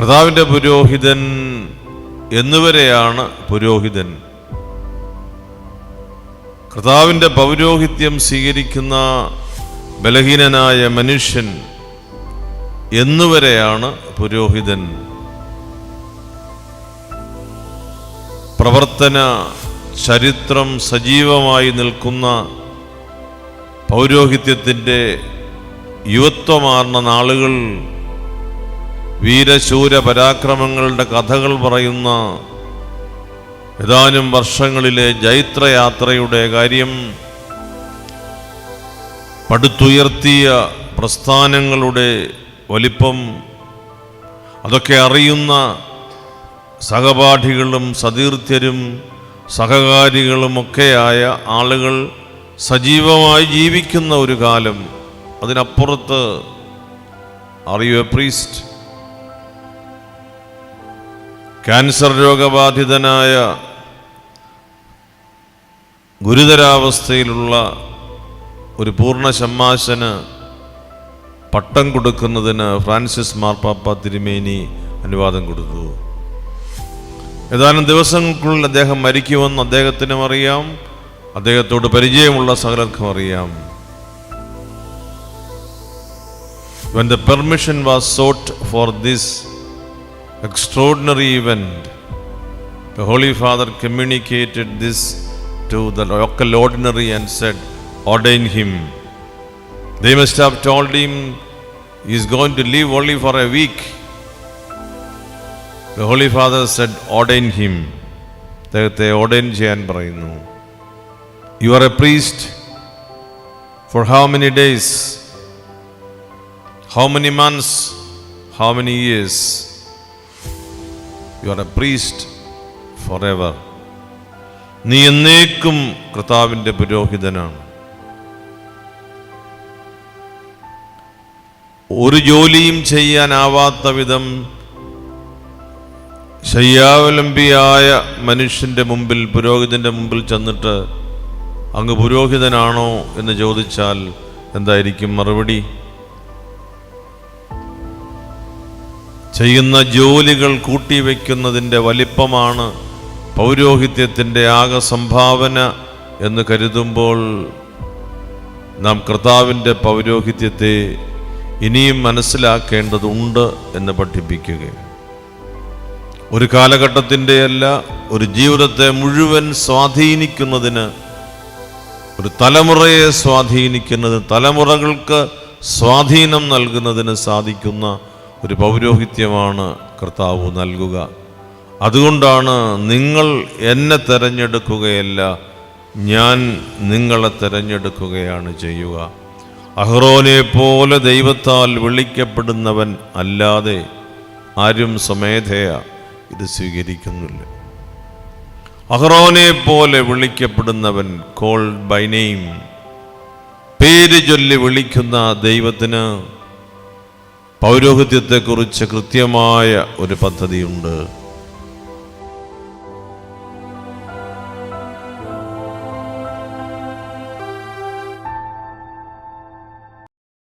കർത്താവിന്റെ പുരോഹിതൻ എന്നുവരെയാണ് പുരോഹിതൻ. കർത്താവിന്റെ പൗരോഹിത്യം സ്വീകരിക്കുന്ന ബലഹീനനായ മനുഷ്യൻ എന്നുവരെയാണ് പുരോഹിതൻ. പ്രവർത്തന ചരിത്രം സജീവമായി നിൽക്കുന്ന പൗരോഹിത്യത്തിന്റെ യുവത്വമാർന്ന നാളുകൾ വീരശൂര പരാക്രമങ്ങളുടെ കഥകൾ പറയുന്ന ഏതാനും വർഷങ്ങളിലെ ജൈത്രയാത്രയുടെ കാര്യം പടുത്തുയർത്തിയ പ്രസ്ഥാനങ്ങളുടെ വലിപ്പം അതൊക്കെ അറിയുന്ന സഹപാഠികളും സതീർത്ഥ്യരും സഹകാരികളുമൊക്കെയായ ആളുകൾ സജീവമായി ജീവിക്കുന്ന ഒരു കാലം. അതിനപ്പുറത്ത് അറിയു എ പ്രീസ്റ്റ് ക്യാൻസർ രോഗബാധിതനായ ഗുരുതരാവസ്ഥയിലുള്ള ഒരു പൂർണ ശമ്മാശന് പട്ടം കൊടുക്കുന്നതിന് ഫ്രാൻസിസ് മാർപ്പാപ്പ തിരുമേനി അനുവാദം കൊടുത്തു. ഏതാനും ദിവസങ്ങൾക്കുള്ളിൽ അദ്ദേഹം മരിക്കുമെന്ന് അദ്ദേഹത്തിനും അറിയാം. അദ്ദേഹത്തോട് പരിചയമുള്ള സകലർക്കും അറിയാം. When the permission was sought for this extraordinary event, the Holy Father communicated this to the local ordinary and said, Ordain him. They must have told him he is going to live only for a week. The Holy Father said, Ordain him. അദ്ദേഹത്തെ ordain ചെയ്യാൻ പറയുന്നു you are a priest for how many days how many months how many years you are a priest for ever നീ എന്നേക്കും കർത്താവിന്റെ പുരോഹിതനാണ്. ഒരു ജോലിയും ചെയ്യാനാവാത്ത വിധം ശയ്യാവലംബിയായ മനുഷ്യന്റെ മുമ്പിൽ പുരോഹിതന്റെ മുമ്പിൽ ചെന്നിട്ട് അങ്ങ് പുരോഹിതനാണോ എന്ന് ചോദിച്ചാൽ എന്തായിരിക്കും മറുപടി? ചെയ്യുന്ന ജോലികൾ കൂട്ടിവെക്കുന്നതിന്റെ വലിപ്പമാണ് പൗരോഹിത്യത്തിന്റെ ആകെ സംഭാവന എന്ന് കരുതുമ്പോൾ നാം കർത്താവിന്റെ പൗരോഹിത്യത്തെ ഇനിയും മനസ്സിലാക്കേണ്ടതുണ്ട് എന്ന് പഠിപ്പിക്കുക ഒരു കാലഘട്ടത്തിന്റെ അല്ല ഒരു ജീവിതത്തെ മുഴുവൻ സ്വാധീനിക്കുന്നതിന് ഒരു തലമുറയെ സ്വാധീനിക്കുന്നതിന് തലമുറകൾക്ക് സ്വാധീനം നൽകുന്നതിന് സാധിക്കുന്ന ഒരു പൗരോഹിത്യമാണ് കർത്താവ് നൽകുക. അതുകൊണ്ടാണ് നിങ്ങൾ എന്നെ തിരഞ്ഞെടുക്കുകയല്ല ഞാൻ നിങ്ങളെ തിരഞ്ഞെടുക്കുകയാണ് ചെയ്യുക. അഹ്റോനെ പോലെ ദൈവത്താൽ വിളിക്കപ്പെടുന്നവൻ അല്ലാതെ ആരും സ്വമേധയ ഇത് സ്വീകരിക്കുന്നില്ല. അഹ്റോനെ പോലെ വിളിക്കപ്പെടുന്നവൻ കോൾഡ് ബൈ നെയിം പേര് ചൊല്ലി വിളിക്കുന്ന ദൈവത്തിന് പൗരോഹിത്യത്തെക്കുറിച്ച് കൃത്യമായ ഒരു പദ്ധതിയുണ്ട്.